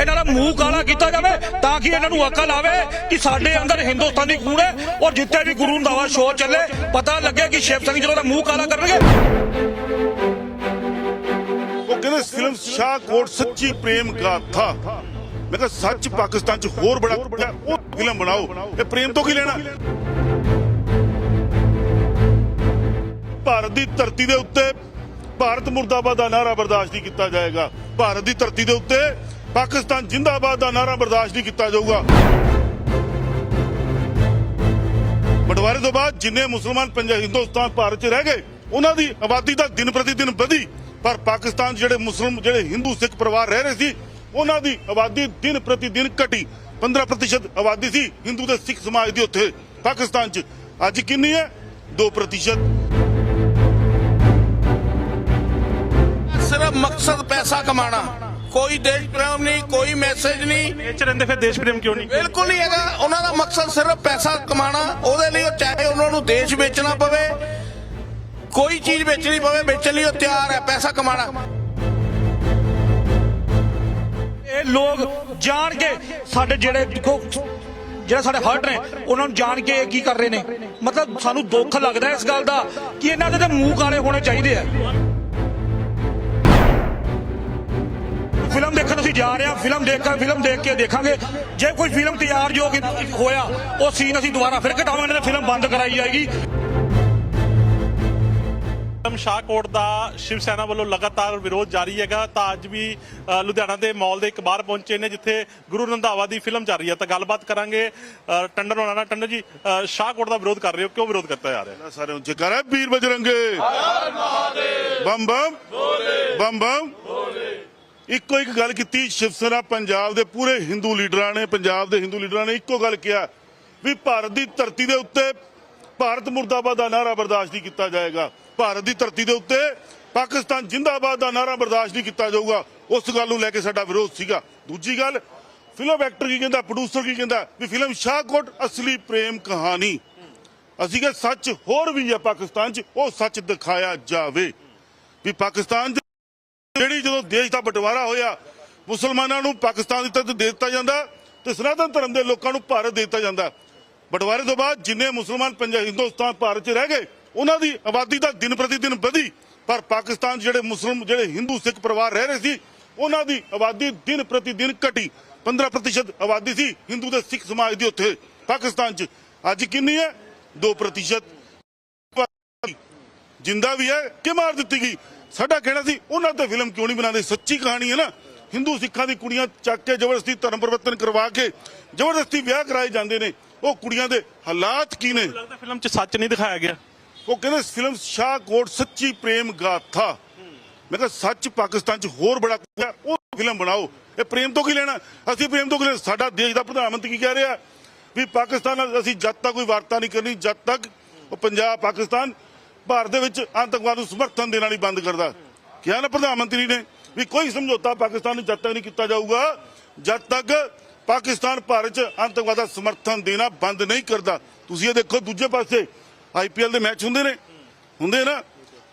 ਇਹਨਾਂ ਦਾ ਮੂੰਹ ਕਾਲਾ ਕੀਤਾ ਜਾਵੇ ਤਾਂ ਕਿ ਇਹਨਾਂ ਨੂੰ ਅਕਲ ਆਵੇ ਕਿ ਸਾਡੇ ਅੰਦਰ ਹਿੰਦੁਸਤਾਨੀ ਖੂਨ ਹੈ ਔਰ ਜਿੱਥੇ ਵੀ ਗੁਰੂ ਰੰਧਾਵਾ ਸ਼ੋਅ ਚੱਲੇ, ਪਤਾ ਲੱਗੇ ਕਿ ਸ਼ਿਵ ਸਿੰਘ ਜਦੋਂ ਦਾ ਮੂੰਹ ਕਾਲਾ ਕਰਨਗੇ। ਉਹ ਕਹਿੰਦੇ ਫਿਲਮ ਸ਼ਾਹਕੋਟ ਸੱਚੀ ਪ੍ਰੇਮ ਗਾਥਾ ਮੈਂ ਕਿਹਾ ਸੱਚ ਪਾਕਿਸਤਾਨ ਚ ਹੋਰ ਬੜਾ ਉਹ ਫਿਲਮ ਬਣਾਓ। ਇਹ ਪ੍ਰੇਮ ਤੋਂ ਕੀ ਲੈਣਾ? ਭਾਰਤ ਦੀ ਧਰਤੀ ਦੇ ਉੱਤੇ ਭਾਰਤ ਮੁਰਦਾਬਾਦ ਦਾ ਨਾਰਾ ਬਰਦਾਸ਼ਤ ਨਹੀਂ ਕੀਤਾ ਜਾਏਗਾ। ਭਾਰਤ ਦੀ ਧਰਤੀ ਦੇ ਉੱਤੇ ਪਾਕਿਸਤਾਨ ਜਿੰਦਾਬਾਦ ਦਾ ਨਾਰਾ ਬਰਦਾਸ਼ਤ ਨਹੀਂ ਕੀਤਾ ਜਾਊਗਾ। ਬਟਵਾਰੇ ਤੋਂ ਬਾਅਦ ਜਿੰਨੇ ਮੁਸਲਮਾਨ ਪੰਜਾਬ ਹਿੰਦੁਸਤਾਨ ਭਾਰਤ 'ਚ ਰਹਿ ਗਏ, ਉਹਨਾਂ ਦੀ ਆਬਾਦੀ ਤਾਂ ਦਿਨ ਪ੍ਰਤੀ ਦਿਨ ਵਧੀ। ਪਰ ਪਾਕਿਸਤਾਨ ਜਿਹੜੇ ਮੁਸਲਮ, ਜਿਹੜੇ ਹਿੰਦੂ ਸਿੱਖ ਪਰਿਵਾਰ ਰਹਿ ਰਹੇ ਸੀ, ਉਹਨਾਂ ਦੀ ਆਬਾਦੀ ਦਿਨ ਪ੍ਰਤੀ ਦਿਨ ਘਟੀ। 15% ਆਬਾਦੀ ਸੀ ਹਿੰਦੂ ਤੇ ਸਿੱਖ ਸਮਾਜ ਦੀ ਉੱਥੇ। ਪਾਕਿਸਤਾਨ 'ਚ ਅੱਜ ਕਿੰਨੀ ਹੈ? 2% ਸਿਰਫ ਮਕਸਦ ਪੈਸਾ ਕਮਾਣਾ ਕੋਈ ਦੇਸ਼ ਪ੍ਰੇਮ ਨਹੀਂ ਕੋਈ ਮੈਸੇਜ ਨਹੀਂ। ਵਿੱਚ ਰਹਿੰਦੇ ਫਿਰ ਦੇਸ਼ ਪ੍ਰੇਮ ਕਿਉਂ ਨਹੀਂ? ਬਿਲਕੁਲ ਨਹੀਂ ਹੈਗਾ। ਉਹਨਾਂ ਦਾ ਮਕਸਦ ਸਿਰਫ ਪੈਸਾ ਕਮਾਣਾ ਉਹਦੇ ਲਈ ਉਹ ਚਾਹੇ ਉਹਨਾਂ ਨੂੰ ਦੇਸ਼ ਵੇਚਣਾ ਪਵੇ ਕੋਈ ਚੀਜ਼ ਵੇਚਣੀ ਪਵੇ ਵੇਚਣ ਲਈ ਉਹ ਤਿਆਰ ਹੈ ਪੈਸਾ ਕਮਾਣਾ ਇਹ ਲੋਕ ਜਾਣ ਕੇ ਸਾਡੇ ਜਿਹੜੇ ਦੇਖੋ ਜਿਹੜੇ ਸਾਡੇ ਹਰਟ ਨੇ ਉਹਨਾਂ ਨੂੰ ਜਾਣ ਕੇ ਇਹ ਕੀ ਕਰ ਰਹੇ ਨੇ? ਮਤਲਬ ਸਾਨੂੰ ਦੁੱਖ ਲੱਗਦਾ ਇਸ ਗੱਲ ਦਾ ਕਿ ਇਹਨਾਂ ਦੇ ਤਾਂ ਮੂੰਹ ਕਾਲੇ ਹੋਣੇ ਚਾਹੀਦੇ ਆ। ਫਿਲਮ ਦੇਖਣ ਅਸੀਂ ਜਾ ਰਹੇ ਹਾਂ ਫਿਲਮ ਦੇਖ ਕੇ ਫਿਲਮ ਦੇਖ ਕੇ ਦੇਖਾਂਗੇ। ਜੇ ਕੋਈ ਫਿਲਮ ਤਿਆਰ ਜੋ ਕਿ ਹੋਇਆ ਉਹ ਸੀਨ ਅਸੀਂ ਦੁਬਾਰਾ ਫਿਰ ਘਟਾਵਾਂਗੇ ਤੇ ਫਿਲਮ ਬੰਦ ਕਰਾਈ ਜਾਏਗੀ। ਫਿਲਮ ਸ਼ਾਹਕੋਟ ਦਾ ਸ਼ਿਵ ਸੈਨਾ ਵੱਲੋਂ ਲਗਾਤਾਰ ਵਿਰੋਧ ਜਾਰੀ ਹੈਗਾ। ਤਾਂ ਅੱਜ ਵੀ ਲੁਧਿਆਣਾ ਦੇ ਮਾਲ ਦੇ ਇੱਕ ਬਾਹਰ ਪਹੁੰਚੇ ਨੇ ਜਿੱਥੇ ਗੁਰੂ ਰੰਧਾਵਾ ਦੀ ਫਿਲਮ ਚੱਲ ਰਹੀ ਹੈ। ਤਾਂ ਗੱਲਬਾਤ ਕਰਾਂਗੇ ਅ, ਟੰਡਨ ਹੋਣਾ ਨਾਲ। ਟੰਡਨ ਜੀ ਸ਼ਾਹਕੋਟ ਦਾ ਵਿਰੋਧ ਕਰ ਰਹੇ ਹੋ ਕਿਉਂ ਵਿਰੋਧ ਕਰਤਾ ਜਾ ਰਿਹਾ? ਸਾਰੇ ਉੱਚੇ ਕਰ ਹੈ ਵੀਰ ਬਜਰੰਗੇ। ਬੰਮ ਬੰਮ ਬੰਮ ਬੰਮ ਇੱਕੋ ਇੱਕ ਗੱਲ ਕੀਤੀ, ਸ਼ਿਵ ਸੈਨਾ ਪੰਜਾਬ ਦੇ ਪੂਰੇ ਹਿੰਦੂ ਲੀਡਰਾਂ ਨੇ, ਪੰਜਾਬ ਦੇ ਹਿੰਦੂ ਲੀਡਰਾਂ ਨੇ ਇੱਕੋ ਗੱਲ ਕਿਹਾ ਵੀ ਭਾਰਤ ਦੀ ਧਰਤੀ ਦੇ ਉੱਤੇ ਭਾਰਤ ਮੁਰਦਾਬਾਦ ਦਾ ਨਾਰਾ ਬਰਦਾਸ਼ਤ ਨਹੀਂ ਕੀਤਾ ਜਾਏਗਾ। ਭਾਰਤ ਦੀ ਧਰਤੀ ਦੇ ਉੱਤੇ ਪਾਕਿਸਤਾਨ ਜਿੰਦਾਬਾਦ ਦਾ ਨਾਰਾ ਬਰਦਾਸ਼ਤ ਨਹੀਂ ਕੀਤਾ ਜਾਊਗਾ। ਉਸ ਗੱਲ ਨੂੰ ਲੈ ਕੇ ਸਾਡਾ ਵਿਰੋਧ ਸੀਗਾ। ਦੂਜੀ ਗੱਲ ਫਿਲਮ ਐਕਟਰ ਕੀ ਕਹਿੰਦਾ ਪ੍ਰੋਡਿਊਸਰ ਕੀ ਕਹਿੰਦਾ ਵੀ ਫਿਲਮ ਸ਼ਾਹਕੋਟ ਅਸਲੀ ਪ੍ਰੇਮ ਕਹਾਣੀ। ਅਸੀਂ ਕਿ ਸੱਚ ਹੋਰ ਵੀ ਹੈ ਪਾਕਿਸਤਾਨ 'ਚ, ਉਹ ਸੱਚ ਦਿਖਾਇਆ ਜਾਵੇ। ਵੀ ਪਾਕਿਸਤਾਨ 'ਚ ਜਿਹੜੀ ਜਦੋਂ ਦੇਸ਼ ਦਾ ਬਟਵਾਰਾ ਹੋਇਆ, ਮੁਸਲਮਾਨਾਂ ਨੂੰ ਪਾਕਿਸਤਾਨ ਦੀ ਤਰਫ ਦੇ ਦਿੱਤਾ ਜਾਂਦਾ ਤੇ ਸਨਾਤਨ ਧਰਮ ਦੇ ਲੋਕਾਂ ਨੂੰ ਭਾਰਤ ਦੇ ਦਿੱਤਾ ਜਾਂਦਾ। ਬਟਵਾਰੇ ਤੋਂ ਬਾਅਦ ਜਿੰਨੇ ਮੁਸਲਮਾਨ ਪੰਜਾਬ ਹਿੰਦੁਸਤਾਨ ਭਾਰਤ 'ਚ ਰਹਿ ਗਏ, ਉਹਨਾਂ ਦੀ ਆਬਾਦੀ ਤਾਂ ਦਿਨ ਪ੍ਰਤੀ ਦਿਨ ਵਧੀ, ਪਰ ਪਾਕਿਸਤਾਨ ਜਿਹੜੇ ਮੁਸਲਮ, ਜਿਹੜੇ ਹਿੰਦੂ ਸਿੱਖ ਪਰਿਵਾਰ ਰਹਿ ਰਹੇ ਸੀ, ਉਹਨਾਂ ਦੀ ਆਬਾਦੀ ਦਿਨ ਪ੍ਰਤੀ ਦਿਨ ਘਟੀ 15% ਆਬਾਦੀ ਸੀ ਹਿੰਦੂ ਦੇ ਸਿੱਖ ਸਮਾਜ ਦੀ ਉੱਥੇ, ਪਾਕਿਸਤਾਨ 'ਚ। ਅੱਜ ਕਿੰਨੀ ਹੈ? 2% ਜਿੰਦਾ ਵੀ ਹੈ ਕਿ ਮਾਰ ਦਿੱਤੀ ਗਈ? ਸਾਡਾ ਕਹਿਣਾ ਸੀ? ਉਹਨਾਂ ਤੇ ਫਿਲਮ ਕਿਉਂ ਨਹੀਂ ਬਣਾਉਂਦੇ? ਸੱਚੀ ਕਹਾਣੀ ਹੈ ਨਾ। ਹਿੰਦੂ ਸਿੱਖਾਂ ਦੀ ਕੁੜੀਆਂ ਚੱਕ ਕੇ ਜ਼ਬਰਦਸਤੀ ਧਰਮ ਪਰਿਵਰਤਨ ਕਰਵਾ ਕੇ ਜ਼ਬਰਦਸਤੀ ਵਿਆਹ ਕਰਾਏ ਜਾਂਦੇ ਨੇ। ਉਹ ਕੁੜੀਆਂ ਦੇ ਹਾਲਾਤ ਕੀ ਨੇ? ਲੱਗਦਾ ਫਿਲਮ 'ਚ ਸੱਚ ਨਹੀਂ ਦਿਖਾਇਆ ਗਿਆ। ਉਹ ਕਹਿੰਦੇ ਫਿਲਮ ਸ਼ਾਹਕੋਟ ਸੱਚੀ ਪ੍ਰੇਮ ਗਾਥਾ। ਮੈਂ ਕਿਹਾ ਸੱਚ ਪਾਕਿਸਤਾਨ 'ਚ ਹੋਰ ਬੜਾ ਹੈ, ਉਹ ਫਿਲਮ ਬਣਾਓ। ਇਹ ਪ੍ਰੇਮ ਤੋਂ ਕੀ ਲੈਣਾ? ਅਸੀਂ ਪ੍ਰੇਮ ਤੋਂ ਕੀ ਲੈਣਾ? ਸਾਡਾ ਦੇਸ਼ ਦਾ ਪ੍ਰਧਾਨ ਮੰਤਰੀ ਕੀ ਕਹਿ ਰਿਹਾ? ਵੀ ਪਾਕਿਸਤਾਨ ਨਾਲ ਅਸੀਂ ਜਦ ਤੱਕ ਕੋਈ ਵਾਰਤਾ ਨਹੀਂ ਕਰਨੀ ਜਦ ਤੱਕ ਉਹ ਪੰਜਾਬ ਪਾਕਿਸਤਾਨ ਭਾਰਤ ਦੇ ਵਿੱਚ ਆਤੰਕਵਾਦ ਨੂੰ ਸਮਰਥਨ ਦੇਣਾ ਨਹੀਂ ਬੰਦ ਕਰਦਾ। ਕਿਹਾ ਨਾ ਪ੍ਰਧਾਨ ਮੰਤਰੀ ਨੇ ਵੀ ਕੋਈ ਸਮਝੌਤਾ ਪਾਕਿਸਤਾਨ ਨੂੰ ਜਦ ਤੱਕ ਨਹੀਂ ਕੀਤਾ ਜਾਊਗਾ, ਜਦ ਤੱਕ ਪਾਕਿਸਤਾਨ ਭਾਰਤ 'ਚ ਆਤੰਕਵਾਦ ਦਾ ਸਮਰਥਨ ਦੇਣਾ ਬੰਦ ਨਹੀਂ ਕਰਦਾ। ਤੁਸੀਂ ਇਹ ਦੇਖੋ ਦੂਜੇ ਪਾਸੇ ਆਈਪੀਐਲ ਦੇ ਮੈਚ ਹੁੰਦੇ ਨੇ। ਹੁੰਦੇ ਨਾ,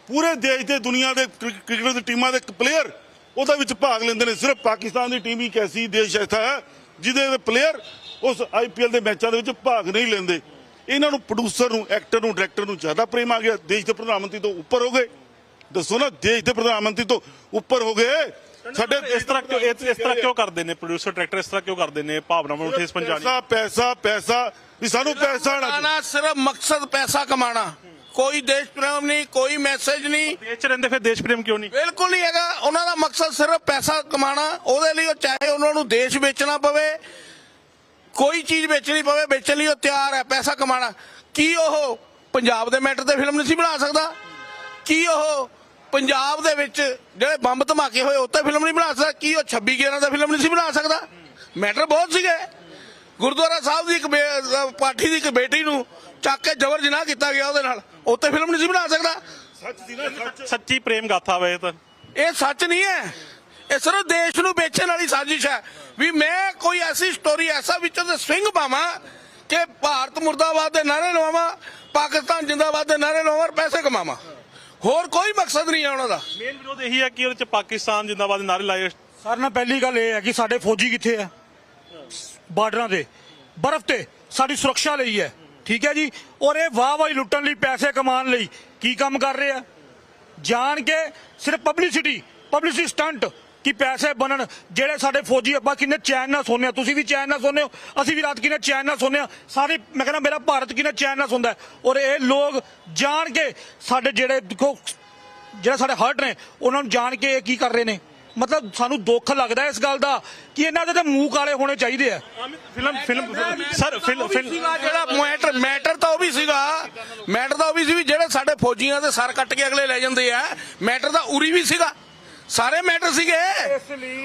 ਪੂਰੇ ਦੇਸ਼ ਦੇ ਦੁਨੀਆ ਦੇ ਕ੍ਰਿਕਟ ਦੀ ਟੀਮਾਂ ਦੇ ਪਲੇਅਰ ਉਹਦੇ ਵਿੱਚ ਭਾਗ ਲੈਂਦੇ ਨੇ। ਸਿਰਫ ਪਾਕਿਸਤਾਨ ਦੀ ਟੀਮ ਹੀ ਇੱਕ ਐਸੀ ਦੇਸ਼ ਐਸਾ ਹੈ, ਜਿਹਦੇ ਪਲੇਅਰ ਉਸ ਆਈਪੀਐਲ ਦੇ ਮੈਚਾਂ ਦੇ ਵਿੱਚ ਭਾਗ ਨਹੀਂ ਲੈਂਦੇ। ਇਹਨਾਂ ਨੂੰ ਪ੍ਰੋਡਿਊਸਰ ਨੂੰ ਐਕਟਰ ਨੂੰ ਡਾਇਰੈਕਟਰ ਨੂੰ ਜ਼ਿਆਦਾ ਪ੍ਰੇਮ ਆ ਗਿਆ। ਦੇਸ਼ ਦੇ ਪ੍ਰਧਾਨ ਮੰਤਰੀ ਤੋਂ ਉੱਪਰ ਹੋ ਗਏ। ਦੱਸੋ ਨਾ ਦੇਸ਼ ਦੇ ਪ੍ਰਧਾਨ ਮੰਤਰੀ ਤੋਂ ਉੱਪਰ ਹੋ ਗਏ। ਸਾਡੇ ਇਸ ਤਰ੍ਹਾਂ ਕਿਉਂ ਇਸ ਇਸ ਤਰ੍ਹਾਂ ਕਿਉਂ ਕਰਦੇ ਨੇ ਪ੍ਰੋਡਿਊਸਰ ਡਾਇਰੈਕਟਰ ਇਸ ਤਰ੍ਹਾਂ ਕਿਉਂ ਕਰਦੇ ਨੇ? ਭਾਵਨਾਵਾਂ ਨੂੰ ਠੇਸ ਪਹੁੰਚਾਣੀ ਪੈਸਾ ਪੈਸਾ ਪੈਸਾ। ਵੀ ਸਾਨੂੰ ਪੈਸਾ ਨਾ ਸਿਰਫ ਮਕਸਦ ਪੈਸਾ ਕਮਾਣਾ ਕੋਈ ਦੇਸ਼ ਪ੍ਰੇਮ ਨਹੀਂ ਕੋਈ ਮੈਸੇਜ ਨਹੀਂ। ਵਿੱਚ ਰਹਿੰਦੇ ਫਿਰ ਦੇਸ਼ ਪ੍ਰੇਮ ਕਿਉਂ ਨਹੀਂ? ਬਿਲਕੁਲ ਨਹੀਂ ਹੈਗਾ। ਉਹਨਾਂ ਦਾ ਮਕਸਦ ਸਿਰਫ ਪੈਸਾ ਕਮਾਣਾ ਉਹਦੇ ਲਈ ਉਹ ਚਾਹੇ ਉਹਨਾਂ ਨੂੰ ਦੇਸ਼ ਵੇਚਣਾ ਪਵੇ ਕੋਈ ਚੀਜ਼ ਵੇਚਣੀ ਪਵੇ ਵੇਚਣ ਲਈ ਉਹ ਤਿਆਰ ਹੈ ਪੈਸਾ ਕਮਾਣਾ ਕੀ ਉਹ ਪੰਜਾਬ ਦੇ ਮੈਟਰ ਤੇ ਫਿਲਮ ਨਹੀਂ ਸੀ ਬਣਾ ਸਕਦਾ? ਕੀ ਉਹ ਪੰਜਾਬ ਦੇ ਵਿੱਚ ਜਿਹੜੇ ਬੰਬ ਧਮਾਕੇ ਹੋਏ ਉੱਤੇ ਫਿਲਮ ਨਹੀਂ ਬਣਾ ਸਕਦਾ? ਕੀ ਉਹ 26 11 ਦਾ ਫਿਲਮ ਨਹੀਂ ਸੀ ਬਣਾ ਸਕਦਾ? ਮੈਟਰ ਬਹੁਤ ਸੀਗੇ। ਗੁਰਦੁਆਰਾ ਸਾਹਿਬ ਦੀ ਇੱਕ ਪਾਠੀ ਦੀ ਇੱਕ ਬੇਟੀ ਨੂੰ ਚੱਕ ਕੇ ਜ਼ਬਰ ਜਨਾਹ ਕੀਤਾ ਗਿਆ ਉਹਦੇ ਨਾਲ। ਉੱਤੇ ਫਿਲਮ ਨਹੀਂ ਸੀ ਬਣਾ ਸਕਦਾ। ਸੱਚ ਨਾ ਪ੍ਰੇਮ ਗਾਥਾ ਵੇ ਤਾਂ। ਇਹ ਸੱਚ ਨਹੀਂ ਹੈ। ਇਹ ਸਿਰਫ ਦੇਸ਼ ਨੂੰ ਵੇਚਣ ਵਾਲੀ ਸਾਜ਼ਿਸ਼ ਹੈ ਵੀ ਮੈਂ ਕੋਈ ਐਸੀ ਸਟੋਰੀ ਐਸਾ ਵਿੱਚੋਂ ਤੇ ਸਵਿੰਗ ਪਾਵਾਂ ਕਿ ਭਾਰਤ ਮੁਰਦਾਬਾਦ ਦੇ ਨਾਰੇ ਲਵਾਵਾਂ ਪਾਕਿਸਤਾਨ ਜਿੰਦਾਬਾਦ ਦੇ ਨਾਰੇ ਲਵਾਵਾਂ ਔਰ ਪੈਸੇ ਕਮਾਵਾਂ। ਹੋਰ ਕੋਈ ਮਕਸਦ ਨਹੀਂ ਹੈ ਉਹਨਾਂ ਦਾ। ਮੇਨ ਵਿਰੋਧ ਇਹੀ ਹੈ ਕਿ ਉਹਦੇ ਚ ਪਾਕਿਸਤਾਨ ਜਿੰਦਾਬਾਦ ਦੇ ਨਾਰੇ ਲਾਏ। ਸਾਰਿਆਂ ਨਾਲ ਪਹਿਲੀ ਗੱਲ ਇਹ ਹੈ ਕਿ ਸਾਡੇ ਫੌਜੀ ਕਿੱਥੇ ਹੈ ਬਾਰਡਰਾਂ ਤੇ। ਬਰਫ਼ ਤੇ। ਸਾਡੀ ਸੁਰੱਖਿਆ ਲਈ ਹੈ। ਠੀਕ ਹੈ ਜੀ? ਔਰ ਇਹ ਵਾਹ ਵਾਹੀ ਲੁੱਟਣ ਲਈ ਪੈਸੇ ਕਮਾਉਣ ਲਈ ਕੀ ਕੰਮ ਕਰ ਰਹੇ ਆ? ਜਾਣ ਕੇ ਸਿਰਫ ਪਬਲਿਸਿਟੀ ਪਬਲਿਸਿਟੀ ਸਟੰਟ ਕਿ ਪੈਸੇ ਬਣਨ ਜਿਹੜੇ ਸਾਡੇ ਫੌਜੀ ਆਪਾਂ ਕਿੰਨੇ ਚੈਨ ਨਾਲ ਸੋਨੇ ਆ ਤੁਸੀਂ ਵੀ ਚੈਨ ਨਾਲ ਸੋਨੇ ਹੋ ਅਸੀਂ ਵੀ ਰਾਤ ਕਿੰਨੇ ਚੈਨ ਨਾਲ ਸੋਨੇ ਆ ਸਾਰੇ ਮੈਂ ਕਹਿੰਦਾ ਮੇਰਾ ਭਾਰਤ ਕਿੰਨੇ ਚੈਨ ਨਾਲ ਸੌਂਦਾ। ਔਰ ਇਹ ਲੋਕ ਜਾਣ ਕੇ ਸਾਡੇ ਜਿਹੜੇ ਦੇਖੋ ਜਿਹੜੇ ਸਾਡੇ ਹਰਟ ਨੇ ਉਹਨਾਂ ਨੂੰ ਜਾਣ ਕੇ ਇਹ ਕੀ ਕਰ ਰਹੇ ਨੇ? ਮਤਲਬ ਸਾਨੂੰ ਦੁੱਖ ਲੱਗਦਾ ਇਸ ਗੱਲ ਦਾ ਕਿ ਇਹਨਾਂ ਦੇ ਤਾਂ ਮੂੰਹ ਕਾਲੇ ਹੋਣੇ ਚਾਹੀਦੇ ਆ। ਫਿਲਮ ਫਿਲਮ ਸਰ ਫਿਲਮ ਜਿਹੜਾ ਮੈਟਰ ਮੈਟਰ ਤਾਂ ਉਹ ਵੀ ਸੀਗਾ। ਮੈਟਰ ਤਾਂ ਉਹ ਵੀ ਸੀ ਵੀ ਜਿਹੜੇ ਸਾਡੇ ਫੌਜੀਆਂ ਦੇ ਸਰ ਕੱਟ ਕੇ ਅਗਲੇ ਲੈ ਜਾਂਦੇ ਆ। ਮੈਟਰ ਤਾਂ ਉਰੀ ਵੀ ਸੀਗਾ। ਸਾਰੇ ਮੈਟਰ ਸੀਗੇ।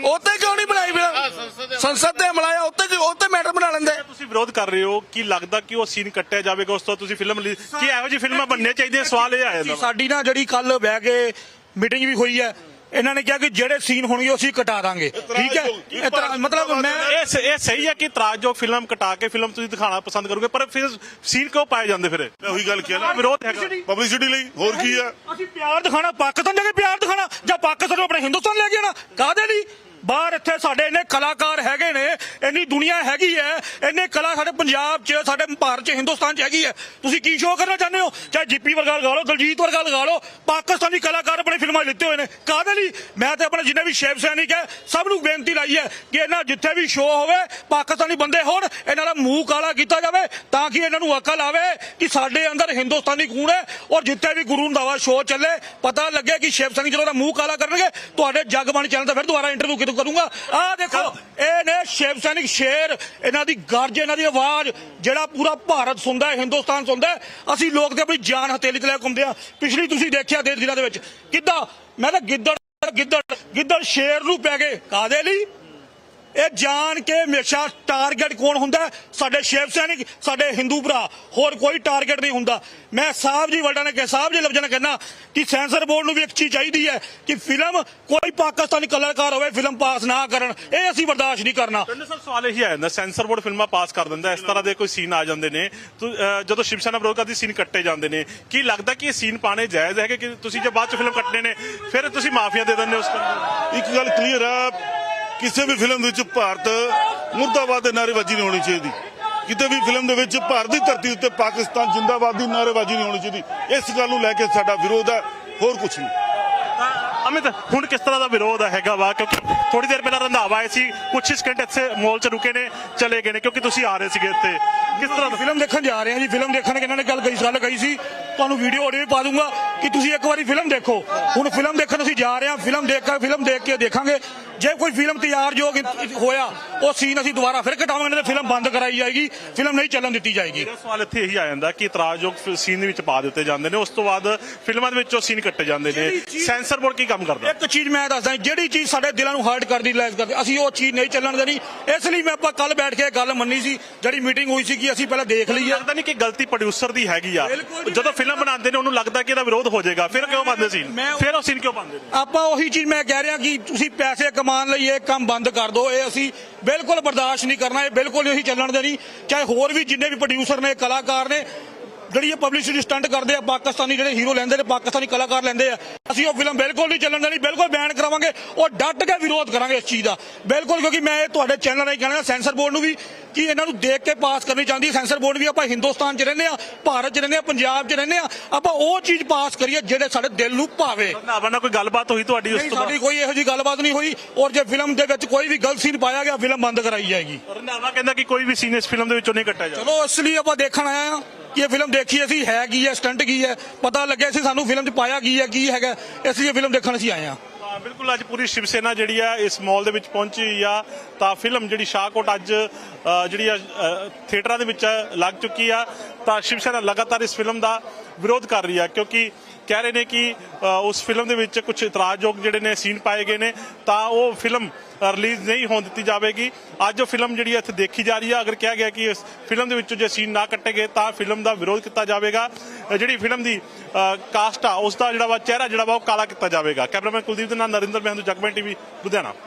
ਉੱਤੇ ਕਿਉਂ ਨਹੀਂ ਬਣਾਈ ਫਿਲਮ ਸੰਸਦ ਦੇ ਮਲਾਇਆ ਉੱਤੇ ਉੱਤੇ ਮੈਟਰ ਬਣਾ ਲੈਂਦੇ? ਤੁਸੀਂ ਵਿਰੋਧ ਕਰ ਰਹੇ ਹੋ ਕੀ ਲੱਗਦਾ ਕਿ ਉਹ ਸੀਨ ਕੱਟਿਆ ਜਾਵੇਗਾ ਉਸ ਤੋਂ? ਤੁਸੀਂ ਫਿਲਮ ਲਈ ਕੀ ਇਹੋ ਜਿਹੀ ਫਿਲਮਾਂ ਬਣਨੀਆਂ ਚਾਹੀਦੀਆਂ? ਸਵਾਲ ਇਹ ਆਇਆ ਸਾਡੀ ਨਾ ਜਿਹੜੀ ਕੱਲ ਬਹਿ ਕੇ ਮੀਟਿੰਗ ਵੀ ਹੋਈ ਹੈ ਇਹਨਾਂ ਨੇ ਕਿਹਾ ਕਿ ਜਿਹੜੇ ਸੀਨ ਹੋਣਗੇ ਉਹ ਅਸੀਂ ਕਟਾ ਦਾਂਗੇ। ਠੀਕ ਹੈ? ਇਤਰਾ- ਮਤਲਬ ਮੈਂ ਇਹ ਇਹ ਸਹੀ ਹੈ ਕਿ ਤਰਾਜਯੋਗ ਫਿਲਮ ਕਟਾ ਕੇ ਫਿਲਮ ਤੁਸੀਂ ਦਿਖਾਣਾ ਪਸੰਦ ਕਰੋਗੇ ਪਰ ਫਿਰ ਸੀਨ ਕਿਉਂ ਪਾਏ ਜਾਂਦੇ ਫਿਰ ਮੈਂ ਉਹੀ ਗੱਲ ਕਿਹਾ ਨਾ। ਵਿਰੋਧ ਹੈਗਾ। ਪਬਲਿਸਿਟੀ ਲਈ ਹੋਰ ਕੀ ਆ ਅਸੀਂ ਪਿਆਰ ਦਿਖਾਣਾ ਪਾਕਿਸਤਾਨ ਜਾ ਕੇ ਪਿਆਰ ਦਿਖਾਣਾ ਜਾਂ ਪਾਕਿਸਤਾਨ ਨੂੰ ਆਪਣੇ ਹਿੰਦੁਸਤਾਨ ਲੈ ਕੇ ਆਣਾ ਕਾਹਦੇ ਲਈ? ਬਾਹਰ ਇੱਥੇ ਸਾਡੇ ਇੰਨੇ ਕਲਾਕਾਰ ਹੈਗੇ ਨੇ, ਇੰਨੀ ਦੁਨੀਆ ਹੈਗੀ ਹੈ, ਇੰਨੇ ਕਲਾ ਸਾਡੇ ਪੰਜਾਬ 'ਚ, ਸਾਡੇ ਭਾਰਤ 'ਚ, ਹਿੰਦੁਸਤਾਨ 'ਚ ਹੈਗੀ ਹੈ। ਤੁਸੀਂ ਕੀ ਸ਼ੋਅ ਕਰਨਾ ਚਾਹੁੰਦੇ ਹੋ? ਚਾਹੇ ਜਿੱਪੀ ਵਰਗਾ ਲਗਾ ਲਓ, ਦਲਜੀਤ ਵਰਗਾ ਲਗਾ ਲਓ, ਪਾਕਿਸਤਾਨੀ ਕਲਾਕਾਰ ਆਪਣੇ ਫਿਲਮਾਂ ਲਿੱਤੇ ਹੋਏ ਨੇ। ਕਾਹਦੇ ਲਈ? ਮੈਂ ਤੇ ਆਪਣੇ ਜਿੰਨੇ ਵੀ ਸ਼ੇਪ ਸੈਨਿਕ ਹੈ, ਸਭ ਨੂੰ ਬੇਨਤੀ ਲਾਈ ਹੈ ਕਿ ਇਹਨਾਂ ਜਿੱਥੇ ਵੀ ਸ਼ੋਅ ਹੋਵੇ, ਪਾਕਿਸਤਾਨੀ ਬੰਦੇ ਹੋਣ, ਇਹਨਾਂ ਦਾ ਮੂੰਹ ਕਾਲਾ ਕੀਤਾ ਜਾਵੇ, ਤਾਂ ਕਿ ਇਹਨਾਂ ਨੂੰ ਅਕਲ ਆਵੇ ਕਿ ਸਾਡੇ ਅੰਦਰ ਹਿੰਦੁਸਤਾਨੀ ਖੂਨ ਹੈ ਔਰ ਜਿੱਥੇ ਵੀ ਗੁਰੂ ਰੰਧਾਵਾ ਸ਼ੋਅ ਚੱਲੇ, ਪਤਾ ਲੱਗੇ ਕਿ ਸ਼ੇਪ ਸੈਨਿਕ ਜਦੋਂ ਦਾ ਮੂੰਹ ਕਾਲਾ ਕਰਨਗੇ, ਤੁਹਾਡੇ ਜਗਬਾਣੀ ਚੈਨਲ ਤੇ ਫਿਰ ਦੁਬਾਰਾ ਇੰਟਰਵਿਊ ਕਿਦੋਂ ਕਰੂੰਗਾ। ਆਹ ਦੇਖੋ ਇਹ ਨੇ ਸ਼ੇਪ ਸੈਨਿਕ ਸ਼ੇਰ ਇਹਨਾਂ ਦੀ ਗਰਜ ਇਹਨਾਂ ਦੀ ਆਵਾਜ਼ ਜਿਹੜਾ ਪੂਰਾ ਭਾਰਤ ਸੁਣਦਾ ਹੈ ਹਿੰਦੁਸਤਾਨ ਸੁਣਦਾ ਹੈ। ਅਸੀਂ ਲੋਕ ਤੇ ਆਪਣੀ ਜਾਨ ਹਥੇਲੀ ਤੇ ਲੈ ਘੁੰਮਦੇ ਆ ਪਿਛਲੀ ਤੁਸੀਂ ਦੇਖਿਆ ਦੇਰ ਦਿਨਾਂ ਦੇ ਵਿੱਚ ਕਿੱਦਾਂ? ਮੈਂ ਤਾਂ ਗਿੱਦੜ ਗਿੱਦੜ ਗਿੱਦੜ ਸ਼ੇਰ ਨੂੰ ਪੈ ਗਏ। ਕਾਦੇ ਲਈ? ਇਹ ਜਾਣ ਕੇ ਹਮੇਸ਼ਾ ਟਾਰਗੇਟ ਕੌਣ ਹੁੰਦਾ? ਹੈ? ਸਾਡੇ ਸ਼ੇਪ ਸੈਨਿਕ ਸਾਡੇ ਹਿੰਦੂ ਭਰਾ ਹੋਰ ਕੋਈ ਟਾਰਗੇਟ ਨਹੀਂ ਹੁੰਦਾ। ਮੈਂ ਸਾਹਿਬ ਜੀ ਵਲਡਾ ਨੇ ਕਿਹਾ ਸਾਹਿਬ ਜੀ ਲਫ਼ਜ਼ਾਂ ਨਾਲ ਕਹਿਣਾ ਕਿ ਸੈਂਸਰ ਬੋਰਡ ਨੂੰ ਵੀ ਇੱਕ ਚੀਜ਼ ਚਾਹੀਦੀ ਹੈ ਕਿ ਫਿਲਮ ਕੋਈ ਪਾਕਿਸਤਾਨੀ ਕਲਾਕਾਰ ਹੋਵੇ ਫਿਲਮ ਪਾਸ ਨਾ ਕਰਨ। ਇਹ ਅਸੀਂ ਬਰਦਾਸ਼ਤ ਨਹੀਂ ਕਰਨਾ। ਸਰ ਸਵਾਲ ਇਹੀ ਆ ਜਾਂਦਾ ਸੈਂਸਰ ਬੋਰਡ ਫਿਲਮਾਂ ਪਾਸ ਕਰ ਦਿੰਦਾ ਇਸ ਤਰ੍ਹਾਂ ਦੇ ਕੋਈ ਸੀਨ ਆ ਜਾਂਦੇ ਨੇ। ਜਦੋਂ ਸ਼ਿਵ ਸੈਨਾ ਵਿਰੋਧ ਕਰਦੀ ਸੀਨ ਕੱਟੇ ਜਾਂਦੇ ਨੇ। ਕੀ ਲੱਗਦਾ ਕਿ ਇਹ ਸੀਨ ਪਾਣੇ ਜਾਇਜ਼ ਹੈਗੇ ਕਿ ਤੁਸੀਂ ਜੇ ਬਾਅਦ ਚ ਫਿਲਮ ਕੱਟਣੇ ਨੇ ਫਿਰ ਤੁਸੀਂ ਮਾਫੀਆ ਦੇ ਦਿੰਦੇ ਹੋ ਉਸ ਇੱਕ ਗੱਲ ਕਲੀਅਰ ਆ ਕਿਸੇ ਵੀ ਫਿਲਮ ਦੇ ਵਿੱਚ ਭਾਰਤ ਮੁਰਦਾਬਾਦ ਦੇ ਨਾਅਰੇਬਾਜ਼ੀ ਨਹੀਂ ਹੋਣੀ ਚਾਹੀਦੀ। ਕਿਤੇ ਵੀ ਫਿਲਮ ਦੇ ਵਿੱਚ ਭਾਰਤ ਦੀ ਧਰਤੀ ਉੱਤੇ ਪਾਕਿਸਤਾਨ ਜਿੰਦਾਬਾਦ ਦੀ ਨਾਅਰੇਬਾਜ਼ੀ ਨਹੀਂ ਹੋਣੀ ਚਾਹੀਦੀ। ਇਸ ਗੱਲ ਨੂੰ ਲੈ ਕੇ ਸਾਡਾ ਵਿਰੋਧ ਹੈ ਹੋਰ ਕੁਝ ਨਹੀਂ। ਅਮਿਤ ਹੁਣ ਕਿਸ ਤਰ੍ਹਾਂ ਦਾ ਵਿਰੋਧ ਹੈਗਾ ਵਾ? ਕਿਉਂਕਿ ਥੋੜੀ ਦੇਰ ਪਹਿਲਾਂ ਰੰਧਾਵਾ ਆਏ ਸੀ ਕੁਝ ਸਕਿੰਟ ਇੱਥੇ ਮੋਲ 'ਚ ਰੁਕੇ ਨੇ ਚਲੇ ਗਏ ਨੇ ਕਿਉਂਕਿ ਤੁਸੀਂ ਆ ਰਹੇ ਸੀਗੇ ਇੱਥੇ। ਕਿਸ ਤਰ੍ਹਾਂ ਦਾ ਫਿਲਮ ਦੇਖਣ ਜਾ ਰਹੇ ਹਾਂ ਜੀ ਫਿਲਮ ਦੇਖਣ ਇਹਨਾਂ ਨੇ ਗੱਲ ਕਹੀ ਗੱਲ ਕਹੀ ਸੀ ਤੁਹਾਨੂੰ ਵੀਡੀਓ ਆਡੀਓ ਵੀ ਪਾ ਦੂੰਗਾ। ਕਿ ਤੁਸੀਂ ਇੱਕ ਵਾਰੀ ਫਿਲਮ ਦੇਖੋ। ਹੁਣ ਫਿਲਮ ਦੇਖਣ ਅਸੀਂ ਜਾ ਰਹੇ ਹਾਂ ਫਿਲਮ ਦੇਖ ਕੇ ਫਿਲਮ ਦੇਖ ਕੇ ਦੇਖਾਂਗੇ। ਜੇ ਕੋਈ ਫਿਲਮ ਤਿਆਰ ਜੋ ਹੋਇਆ ਉਹ ਸੀਨ ਅਸੀਂ ਦੁਬਾਰਾ ਫਿਰ ਕਟਾਵਾਂਗੇ ਨਹੀਂ ਤੇ ਫਿਲਮ ਬੰਦ ਕਰਾਈ ਜਾਏਗੀ ਫਿਲਮ ਨਹੀਂ ਚੱਲਣ ਦਿੱਤੀ ਜਾਏਗੀ। ਮੇਰਾ ਸਵਾਲ ਇੱਥੇ ਇਹੀ ਆ ਜਾਂਦਾ ਕਿ ਇਤਰਾਜ਼ਯੋਗ ਸੀਨ ਵਿੱਚ ਪਾ ਦਿੱਤੇ ਜਾਂਦੇ ਨੇ ਉਸ ਤੋਂ ਬਾਅਦ ਫਿਲਮਾਂ ਦੇ ਵਿੱਚੋਂ ਸੀਨ ਕੱਟੇ ਜਾਂਦੇ ਨੇ। ਸੈਂਸਰ ਬੋਰਡ ਕੀ ਕੰਮ ਕਰਦਾ? ਇੱਕ ਚੀਜ਼ ਮੈਂ ਦੱਸਦਾ ਜਿਹੜੀ ਚੀਜ਼ ਸਾਡੇ ਦਿਲਾਂ ਨੂੰ ਹਰਟ ਕਰਦੀ ਲੈਸ ਕਰਦੀ ਅਸੀਂ ਉਹ ਚੀਜ਼ ਨਹੀਂ ਚੱਲਣ ਦੇਣੀ। ਇਸ ਲਈ ਮੈਂ ਆਪਾਂ ਕੱਲ ਬੈਠ ਕੇ ਗੱਲ ਮੰਨੀ ਸੀ ਜਿਹੜੀ ਮੀਟਿੰਗ ਹੋਈ ਸੀ ਕਿ ਅਸੀਂ ਪਹਿਲਾਂ ਦੇਖ ਲਈਏ। ਲੱਗਦਾ ਨਹੀਂ ਕਿ ਗਲਤੀ ਪ੍ਰੋਡਿਊਸਰ ਦੀ ਹੈਗੀ ਆ। ਜਦੋਂ ਫਿਲਮ ਬਣਾਉਂਦੇ ਨੇ ਉਹਨੂੰ ਲੱਗਦਾ ਕਿ ਇਹਦਾ ਵਿਰੋਧ ਹੋ ਜਾਏਗਾ। ਫਿਰ ਕਿਉਂ ਪਾਉਂਦੇ ਮੈਂ- ਫਿਰ ਉਹ ਸੀਨ ਕਿਉਂ ਪਾਉਂਦੇ ਨੇ ਆਪਾਂ ਉਹੀ ਚੀਜ਼ ਮੈਂ ਕਹਿ ਰਿਹਾ ਕਿ ਤੁਸੀਂ ਪੈਸੇ ਕਮਾਉਣ ਲਈ ਇਹ ਕੰਮ ਬੰਦ ਕਰ ਦਿਓ। ਇਹ ਅਸੀਂ ਬਿਲਕੁਲ ਬਰਦਾਸ਼ਤ ਨਹੀਂ ਕਰਨਾ। ਇਹ ਬਿਲਕੁਲ ਅਸੀਂ ਚੱਲਣ ਦੇਣੀ। ਚਾਹੇ ਹੋਰ ਵੀ ਜਿੰਨੇ ਵੀ ਪ੍ਰੋਡਿਊਸਰ ਨੇ ਕਲਾਕਾਰ ਨੇ ਜਿਹੜੀ ਇਹ ਪਬਲਿਸਿਟੀ ਸਟੰਟ ਕਰਦੇ ਆ ਪਾਕਿਸਤਾਨੀ ਜਿਹੜੇ ਹੀਰੋ ਲੈਂਦੇ ਨੇ ਪਾਕਿਸਤਾਨੀ ਕਲਾਕਾਰ ਲੈਂਦੇ ਆ ਅਸੀਂ ਉਹ ਫਿਲਮ ਬਿਲਕੁਲ ਨਹੀਂ ਚੱਲਣ ਦੇਣੀ ਬਿਲਕੁਲ ਬੈਨ ਕਰਾਵਾਂਗੇ ਉਹ ਡਟ ਕੇ ਵਿਰੋਧ ਕਰਾਂਗੇ ਇਸ ਚੀਜ਼ ਦਾ। ਬਿਲਕੁਲ ਕਿਉਂਕਿ ਮੈਂ ਇਹ ਤੁਹਾਡੇ ਚੈਨਲ ਰਾਹੀਂ ਕਹਿਣਾ ਸੈਂਸਰ ਬੋਰਡ ਨੂੰ ਵੀ ਕਿ ਇਹਨਾਂ ਨੂੰ ਦੇਖ ਕੇ ਪਾਸ ਕਰਨੀ ਚਾਹੀਦੀ ਸੈਂਸਰ ਬੋਰਡ ਵੀ ਆਪਾਂ ਹਿੰਦੁਸਤਾਨ 'ਚ ਰਹਿੰਦੇ ਆ ਭਾਰਤ 'ਚ ਰਹਿੰਦੇ ਆ ਪੰਜਾਬ 'ਚ ਰਹਿੰਦੇ ਆ ਆਪਾਂ ਉਹ ਚੀਜ਼ ਪਾਸ ਕਰੀਏ ਜਿਹੜੇ ਸਾਡੇ ਦਿਲ ਨੂੰ ਭਾਵੇ। ਰੰਧਾਵਾ ਨਾਲ ਕੋਈ ਗੱਲਬਾਤ ਹੋਈ ਤੁਹਾਡੀ ਉਸ ਤੋਂ ਸਾਡੀ ਬਾਅਦ? ਕੋਈ ਇਹੋ ਜੀ ਗੱਲਬਾਤ ਨਹੀਂ ਹੋਈ ਔਰ ਜੇ ਫਿਲਮ ਦੇ ਵਿੱਚ ਕੋਈ ਵੀ ਗਲਤ ਸੀਨ ਪਾਇਆ ਗਿਆ ਫਿਲਮ ਬੰਦ ਕਰਾਈ ਜਾਏਗੀ। ਰੰਧਾਵਾ ਕਹਿੰਦਾ ਕਿ ਕੋਈ ਵੀ ਸੀਨ ਇਸ ਫਿਲਮ ਦੇ ਵਿੱਚੋਂ ਨਹੀਂ ਕੱਟਿਆ ਜਾਵੇ ਚਲੋ ਇਸ ਲਈ ਆਪਾਂ ਦੇਖਣ ਆਏ ਆ ਇਹ ਫਿਲਮ ਦੇਖੀ ਅਸੀਂ, ਹੈ ਕੀ ਹੈ ਸਟੰਟ ਕੀ ਹੈ, ਪਤਾ ਲੱਗਿਆ ਸੀ ਸਾਨੂੰ ਫਿਲਮ 'ਚ ਪਾਇਆ ਕੀ ਹੈ, ਕੀ ਹੈਗਾ ਇਸ ਲਈ ਇਹ ਫਿਲਮ ਦੇਖਣ ਅਸੀਂ ਆਏ ਆ ਬਿਲਕੁਲ ਅੱਜ ਪੂਰੀ ਸ਼ਿਵ ਸੈਨਾ ਜਿਹੜੀ ਆ ਇਸ ਮਾਲ ਦੇ ਵਿੱਚ ਪਹੁੰਚੀ ਆ। ਤਾਂ ਫਿਲਮ ਜਿਹੜੀ ਸ਼ਾਹਕੋਟ ਅੱਜ ਜਿਹੜੀ ਆ ਥੀਏਟਰਾਂ ਦੇ ਵਿੱਚ ਲੱਗ ਚੁੱਕੀ ਆ। ਤਾਂ ਸ਼ਿਵ ਸੈਨਾ ਲਗਾਤਾਰ ਇਸ ਫਿਲਮ ਦਾ ਵਿਰੋਧ ਕਰ ਰਹੀ ਆ, ਕਿਉਂਕਿ ਕਹਿ ਰਹੇ ਨੇ ਕਿ ਉਸ ਫਿਲਮ ਦੇ ਵਿੱਚ ਕੁਝ ਇਤਰਾਜ਼ਯੋਗ ਜਿਹੜੇ ਨੇ ਸੀਨ ਪਾਏ ਗਏ ਨੇ, ਤਾਂ ਉਹ ਫਿਲਮ ਰਿਲੀਜ਼ ਨਹੀਂ ਹੋਣ ਦਿੱਤੀ ਜਾਵੇਗੀ। ਅੱਜ ਉਹ ਫਿਲਮ ਜਿਹੜੀ ਆ ਇੱਥੇ ਦੇਖੀ ਜਾ ਰਹੀ ਹੈ ਅਗਰ ਕਿਹਾ ਗਿਆ ਕਿ ਇਸ ਫਿਲਮ ਦੇ ਵਿੱਚੋਂ ਜੇ ਸੀਨ ਨਾ ਕੱਟੇ ਗਏ, ਤਾਂ ਫਿਲਮ ਦਾ ਵਿਰੋਧ ਕੀਤਾ ਜਾਵੇਗਾ। ਜਿਹੜੀ ਫਿਲਮ ਦੀ ਕਾਸਟ ਆ ਉਸ ਦਾ ਜਿਹੜਾ ਵਾ ਚਿਹਰਾ ਜਿਹੜਾ ਵਾ ਉਹ ਕਾਲਾ ਕੀਤਾ ਜਾਵੇਗਾ। ਕੈਮਰਾਮੈਨ ਕੁਲਦੀਪ ਦੇ ਨਾਲ ਨਰਿੰਦਰ ਮਹਿੰਦੂ, ਜਗਮੈਨ ਟੀਵੀ, ਲੁਧਿਆਣਾ।